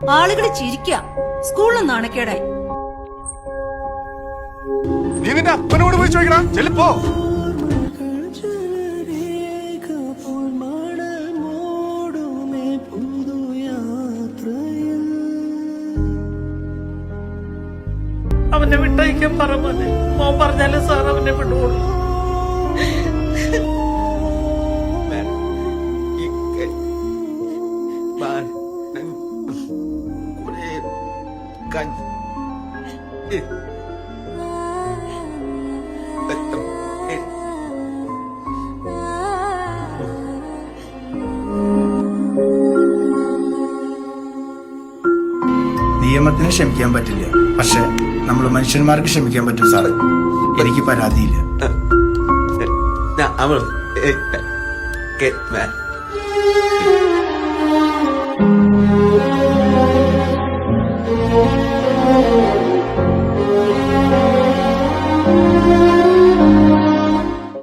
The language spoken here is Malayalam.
ആളുകൾ ചിരിക്ക. സ്കൂളിൽ നാണക്കേടായി നീ നിന്റെ അപ്പനോട് പോയി ചോദിക്കണം ചെല്ലിപ്പോ അവനെ വിട്ടയക്കാൻ പറ മോനെ. മോൻ പറഞ്ഞാലേ സാർ അവനെ വിടുള്ളൂ നിയമത്തിന് ക്ഷമിക്കാൻ പറ്റില്ല. പക്ഷെ നമ്മൾ മനുഷ്യന്മാർക്ക് ക്ഷമിക്കാൻ പറ്റും സാറേ. എനിക്ക് പരാതിയില്ല. അവൾ get mad.